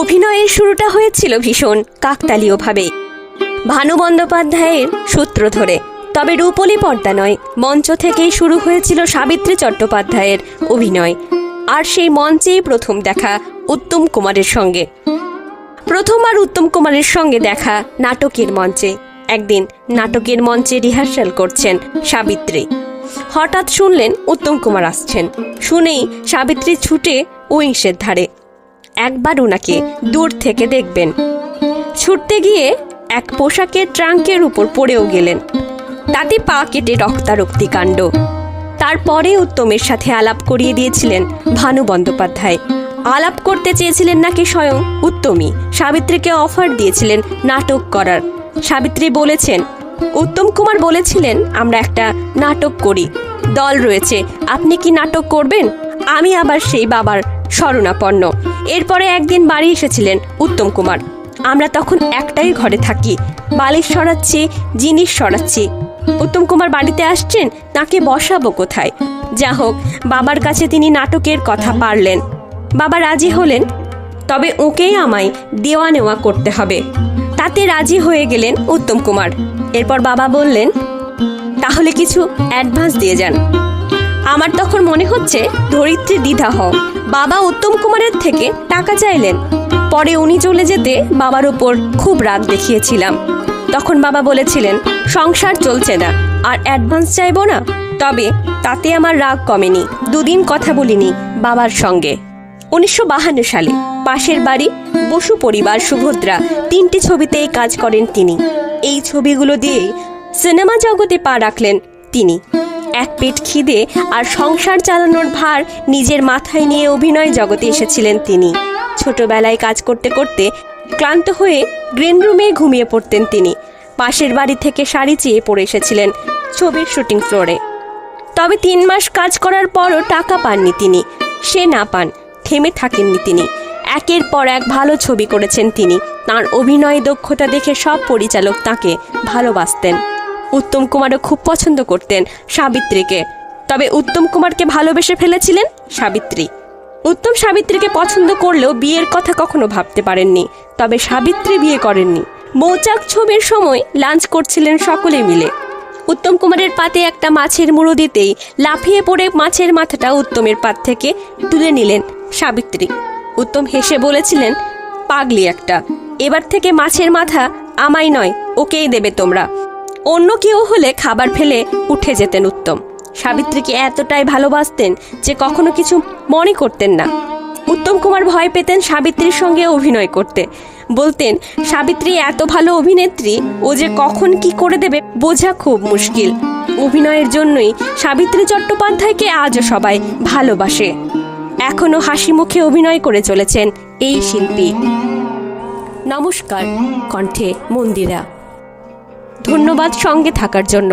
অভিনয়ের শুরুটা হয়েছিল ভীষণ কাকতালীয়ভাবে। ভানু বন্দ্যোপাধ্যায়ের সূত্র ধরে। তবে রূপলি পর্দা নয়, মঞ্চ থেকেই শুরু হয়েছিল সাবিত্রী চট্টোপাধ্যায়ের অভিনয়। আর সেই মঞ্চেই প্রথম দেখা উত্তম কুমারের সঙ্গে। প্রথমবার উত্তম কুমারের সঙ্গে দেখা নাটকের মঞ্চে। একদিন নাটকের মঞ্চে রিহার্সাল করছেন সাবিত্রী। হঠাৎ শুনলেন উত্তম কুমার আসছেন। শুনেই সাবিত্রী ছুটে উইংসের ধারে একবার ওনাকে দূর থেকে দেখবেন। ছুটতে গিয়ে এক পোশাকের ট্রাঙ্কের উপর পড়েও গেলেন। তাতে পা কেটে রক্তারক্তি কাণ্ড। তারপরে উত্তমের সাথে আলাপ করিয়ে দিয়েছিলেন ভানু বন্দ্যোপাধ্যায়। আলাপ করতে চেয়েছিলেন নাকি স্বয়ং উত্তমী? সাবিত্রীকে অফার দিয়েছিলেন নাটক করার। সাবিত্রী বলেছেন, উত্তম কুমার বলেছিলেন, আমরা একটা নাটক করি। দল রয়েছে, আপনি কি নাটক করবেন? আমি আবার সেই বাবার শরণাপন্ন। এরপরে একদিন বাড়ি এসেছিলেন উত্তম কুমার। আমরা তখন একটাই ঘরে থাকি, বালিশ সরাচ্ছি, জিনিস সরাচ্ছি। উত্তম কুমার বাড়িতে আসছেন, তাকে বসাবো কোথায়? যা হোক, বাবার কাছে তিনি নাটকের কথা পারলেন। বাবা রাজি হলেন, তবে ওকেই আমায় দেওয়া নেওয়া করতে হবে। তাতে রাজি হয়ে গেলেন উত্তম কুমার। এরপর বাবা বললেন, তাহলে কিছু অ্যাডভান্স দিয়ে যান। আমার তখন মনে হচ্ছে ধরিত্রী দ্বিধা হও। বাবা উত্তম কুমারের থেকে টাকা চাইলেন। পরে উনি চলে যেতে বাবার উপর খুব রাগ দেখিয়েছিলাম। তখন বাবা বলেছিলেন, সংসার চলছে না, আর অ্যাডভান্স চাইব না। তবে তাতে আমার রাগ কমেনি, দুদিন কথা বলিনি বাবার সঙ্গে। উনিশশো বাহান্ন সালে পাশের বাড়ি বসু পরিবার সুভদ্রা তিনটি ছবিতেই কাজ করেন তিনি। এই ছবিগুলো দিয়েই সিনেমা জগতে পা রাখলেন তিনি। এক পেট খিদে আর সংসার চালানোর ভার নিজের মাথায় নিয়ে অভিনয় জগতে এসেছিলেন তিনি। ছোটবেলায় কাজ করতে করতে ক্লান্ত হয়ে গ্রিন রুমে ঘুমিয়ে পড়তেন তিনি। পাশের বাড়ি থেকে শাড়ি চেয়ে পড়ে এসেছিলেন ছবির শুটিং ফ্লোরে। তবে তিন মাস কাজ করার পরও টাকা পাননি তিনি। সে না পান, থেমে থাকেননি তিনি। একের পর এক ভালো ছবি করেছেন তিনি। তার অভিনয় দক্ষতা দেখে সব পরিচালক তাকে ভালোবাসতেন। উত্তম কুমারও খুব পছন্দ করতেন সাবিত্রীকে। তবে উত্তম কুমারকে ভালোবেসে ফেলেছিলেন সাবিত্রী। উত্তম সাবিত্রীকে পছন্দ করলেও বিয়ের কথা কখনো ভাবতে পারেননি, তবে সাবিত্রী বিয়ে করেননি। মৌচাক ছবির সময় লাঞ্চ করছিলেন সকলে মিলে। উত্তম কুমারের পাতে একটা মাছের মুড়ো দিতেই লাফিয়ে পড়ে মাছের মাথাটা উত্তমের পাত থেকে তুলে নিলেন সাবিত্রী। উত্তম হেসে বলেছিলেন, পাগলি একটা। এবার থেকে মাছের মাথা আমায় নয়, ওকেই দেবে তোমরা। অন্য কেউ হলে খাবার ফেলে উঠে যেতেন উত্তম। সাবিত্রীকে এতটাই ভালোবাসতেন যে কখনো কিছু মনে করতেন না। উত্তম কুমার ভয় পেতেন সাবিত্রীর সঙ্গে অভিনয় করতে। বলতেন, সাবিত্রী, এত ভালো অভিনেত্রী, ও যে কখন কি করে দেবে বোঝা খুব মুশকিল। অভিনয়ের জন্যই সাবিত্রী চট্টোপাধ্যায়কে আজও সবাই ভালোবাসে। এখনও হাসি মুখে অভিনয় করে চলেছেন এই শিল্পী। নমস্কার, কণ্ঠে মন্দিরা। ধন্যবাদ সঙ্গে থাকার জন্য।